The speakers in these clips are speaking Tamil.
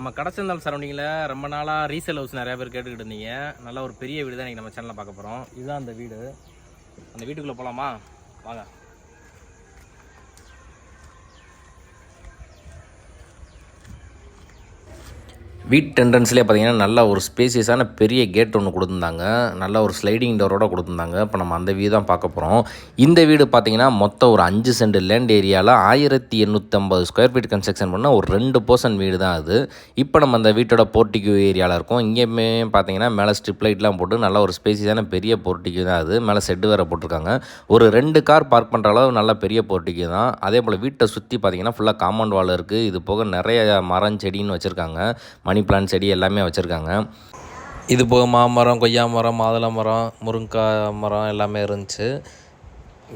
நம்ம கடச்சந்தால் சரௌண்டிங்கில் ரொம்ப நாளாக ரீசேல் ஹவுஸ் நிறையா பேர் கேட்டுக்கிட்டு இருந்தீங்க. நல்ல ஒரு பெரிய வீடு தான் இன்றைக்கி நம்ம சேனலில் பார்க்க போகிறோம் இதுதான் அந்த வீடு. அந்த வீட்டுக்குள்ளே போகலாமா வாங்க. வீட் டென்டன்ஸ்லேயே பார்த்தீங்கன்னா நல்ல ஒரு ஸ்பேசியஸான பெரிய கேட் ஒன்று கொடுத்துருந்தாங்க. நல்ல ஒரு ஸ்லைடிங் டோரோட கொடுத்துருந்தாங்க. இப்போ நம்ம அந்த வீடு தான் பார்க்க போகிறோம் இந்த வீடு பார்த்தீங்கன்னா மொத்தம் ஒரு அஞ்சு சென்ட் லேண்ட் ஏரியாவில் ஆயிரத்தி எண்ணூற்றம்பது ஸ்கொயர் ஃபீட் கன்ஸ்ட்ரக்ஷன் பண்ண ஒரு ரெண்டு பர்சன்ட் வீடு தான் அது. இப்போ நம்ம அந்த வீட்டோட போர்ட்டிக்யூ ஏரியாவில் இருக்கோம். இங்கேயுமே பார்த்தீங்கன்னா மேலே ஸ்ட்ரிப் லைட்லாம் போட்டு நல்ல ஒரு ஸ்பேசியஸான பெரிய போர்ட்டிக்யூ தான் அது. மேலே செட்டு வேறு போட்டிருக்காங்க. ஒரு ரெண்டு கார் பார்க் பண்ணுற அளவு நல்ல பெரிய போர்ட்டிக்யூ தான். அதே போல் வீட்டை சுற்றி பார்த்தீங்கன்னா ஃபுல்லாக காம்பவுண்ட் வால் இருக்குது இது போக நிறைய மரம் செடின்னு வச்சுருக்காங்க. மணி மணி பிளான்ட் செடி எல்லாமே வச்சுருக்காங்க. இது போக மாமரம் கொய்யா மரம் மாதுளை மரம் முருங்கைக்காய் மரம் எல்லாமே இருந்துச்சு.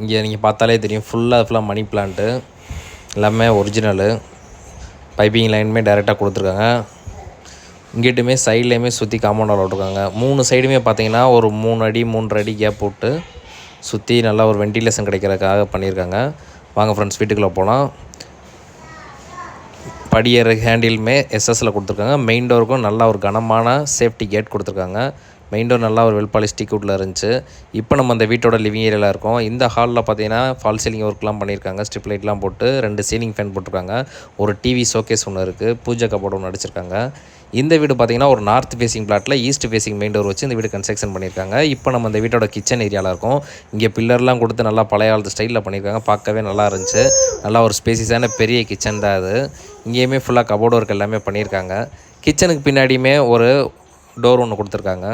இங்கே நீங்கள் பார்த்தாலே தெரியும் ஃபுல்லாக ஃபுல்லாக மணி பிளான்ட்டு எல்லாமே ஒரிஜினலு பைப்பிங் லைனுமே டைரெக்டாக கொடுத்துருக்காங்க. இங்கிட்டுமே சைட்லேயுமே சுற்றி காம்பவுண்ட் விட்ருக்காங்க மூணு சைடுமே பார்த்தீங்கன்னா ஒரு மூணு அடி மூன்றரை அடி கேப் போட்டு சுற்றி நல்லா ஒரு வென்டிலேஷன் கிடைக்கிறதுக்காக பண்ணியிருக்காங்க. வாங்க ஃப்ரெண்ட்ஸ் வீட்டுக்குள்ளே போகலாம் படியேற ஹேண்டிலுமே எஸ்எஸ்ல கொடுத்துருக்காங்க. மெயின் டோருக்கும் நல்லா ஒரு கனமான சேஃப்டி கேட் கொடுத்துருக்காங்க. மெயின் டோர் நல்லா ஒரு வெல் பாலிஸ்டிக் உட்டில் இருந்துச்சு. இப்போ நம்ம அந்த வீட்டோட லிவிங் ஏரியாவில் இருக்கோம். இந்த ஹாலில் பார்த்தீங்கன்னா ஃபால் சீலிங் ஒர்க்லாம் பண்ணியிருக்காங்க ஸ்ட்ரிப் லைட்லாம் போட்டு ரெண்டு சீலிங் ஃபேன் போட்டிருக்காங்க. ஒரு டிவி ஷோகேஸ் ஒன்று இருக்குது பூஜை கபோர்டு ஒன்று அடிச்சிருக்காங்க. இந்த வீடு பார்த்தீங்கன்னா ஒரு நார்த் ஃபேசிங் பிளாட்டில் ஈஸ்ட் ஃபேசிங் மெயின் டோர் வச்சு இந்த வீடு கன்ஸ்ட்ரக்ஷன் பண்ணியிருக்காங்க இப்போ நம்ம இந்த வீட்டோட கிச்சன் ஏரியாவில் இருக்கோம். இங்கே பில்லர்லாம் கொடுத்து நல்லா பழைய காலத்து ஸ்டைலில் பண்ணியிருக்காங்க பார்க்கவே நல்லா இருந்துச்சு. நல்லா ஒரு ஸ்பேசிஸான பெரிய கிச்சன் தான் அது. இங்கேயுமே ஃபுல்லாக கபோர்டு ஒர்க் எல்லாமே பண்ணியிருக்காங்க கிச்சனுக்கு பின்னாடியுமே ஒரு டோர் ஒன்று கொடுத்துருக்காங்க.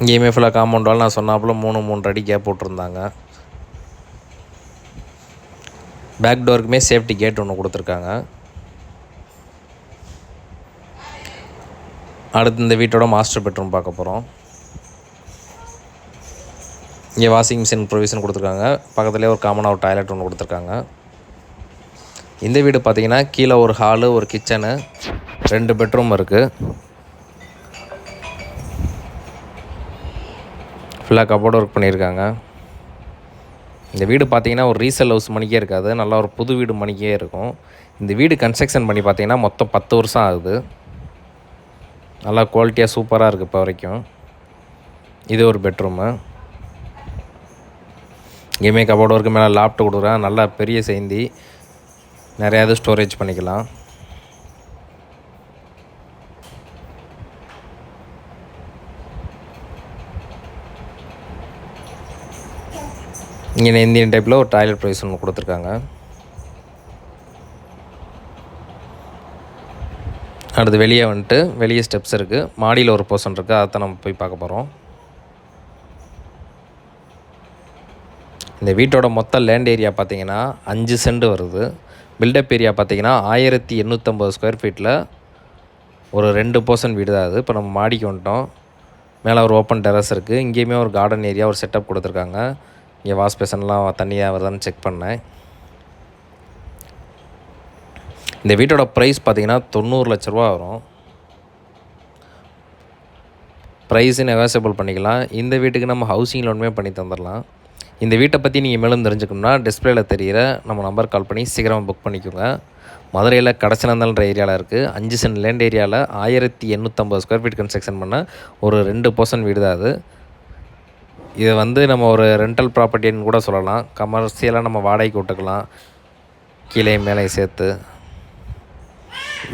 இங்கேயுமே ஃபுல்லாக காம்பவுண்ட் வால் நான் சொன்னாப்புல மூணு மூன்று அடி கேப் போட்டிருந்தாங்க. பேக் டோருக்குமே சேஃப்டி கேட் ஒன்று கொடுத்துருக்காங்க. அடுத்து இந்த வீட்டோட மாஸ்டர் பெட்ரூம் பார்க்க போகிறோம் இங்கே வாஷிங் மிஷின் ப்ரொவிஷன் கொடுத்துருக்காங்க. பக்கத்துலேயே ஒரு காமனாக ஒரு டாய்லெட் ஒன்று கொடுத்துருக்காங்க. இந்த வீடு பார்த்தீங்கன்னா கீழே ஒரு ஹாலு ஒரு கிச்சனு ரெண்டு பெட்ரூம் இருக்குது ஃபுல்லாக கபோர்டு ஒர்க் பண்ணியிருக்காங்க. இந்த வீடு பார்த்திங்கன்னா ஒரு ரீசேல் ஹவுஸ் மணிக்கே இருக்காது. நல்லா ஒரு புது வீடு மணிக்கே இருக்கும். இந்த வீடு கன்ஸ்ட்ரக்ஷன் பண்ணி பார்த்தீங்கன்னா மொத்தம் பத்து வருஷம் ஆகுது. நல்லா குவாலிட்டியாக சூப்பராக இருக்குது இப்போ வரைக்கும். இது ஒரு பெட்ரூமு இங்கேயுமே கபோர்டு ஒர்க்கு மேலே லேப்டாப் கொடுக்குறேன். நல்லா பெரிய செய்தி நிறையா இது ஸ்டோரேஜ் பண்ணிக்கலாம். இங்கே இந்தியன் டைப்பில் ஒரு டாய்லெட் ப்ரைஸ் ஒன்று கொடுத்துருக்காங்க. அடுத்து வெளியே வந்துட்டு வெளியே ஸ்டெப்ஸ் இருக்குது மாடியில் ஒரு போர்ஷன் இருக்குது அதை நம்ம போய் பார்க்க போகிறோம் இந்த வீட்டோட மொத்த லேண்ட் ஏரியா பார்த்திங்கன்னா அஞ்சு சென்ட் வருது. பில்டப் ஏரியா பார்த்தீங்கன்னா ஆயிரத்தி எண்ணூற்றம்பது ஸ்கொயர் ஃபீட்டில் ஒரு ரெண்டு போர்ஷன் வீடு தான் அது. இப்போ நம்ம மாடிக்கு வந்துட்டோம். மேலே ஒரு ஓப்பன் டெரஸ் இருக்குது இங்கேயுமே ஒரு கார்டன் ஏரியா ஒரு செட்டப் கொடுத்துருக்காங்க. இங்கே வாஷ் பேசன்லாம் தண்ணியாக வருதான்னு செக் பண்ணேன். இந்த வீட்டோட ப்ரைஸ் பார்த்தீங்கன்னா தொண்ணூறு லட்ச ரூபா வரும். ப்ரைஸு நெகாசபிள் பண்ணிக்கலாம். இந்த வீட்டுக்கு நம்ம ஹவுசிங் லோனுமே பண்ணி தந்துடலாம் இந்த வீட்டை பற்றி நீங்கள் மேலும் தெரிஞ்சுக்கணும்னா டிஸ்பிளேயில் தெரிகிற நம்ம நம்பர் கால் பண்ணி சீக்கிரமாக புக் பண்ணிக்கோங்க. மதுரையில் கடச்சனந்தல்ன்ற ஏரியாவில் இருக்குது அஞ்சு சென்ட் லேண்ட் ஏரியாவில் ஆயிரத்தி எண்ணூற்றம்பது ஸ்கொயர் ஃபீட் கன்ஸ்ட்ரக்ஷன் பண்ண ஒரு ரெண்டு பர்சன்ட் வீடு தான் அது. இதை வந்து நம்ம ஒரு ரெண்டல் ப்ராப்பர்ட்டின்னு கூட சொல்லலாம். கமர்ஷியலாக நம்ம வாடகைக்கு விட்டுக்கலாம். கீழே மேலே சேர்த்து.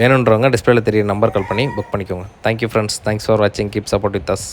வேணுன்றவங்க டிஸ்பிளேல தெரிய நம்பர் கால் பண்ணி புக் பண்ணிக்கோங்க. Thank you friends thanks for வாட்சிங் கீப் சப்போர்ட் வித் அஸ்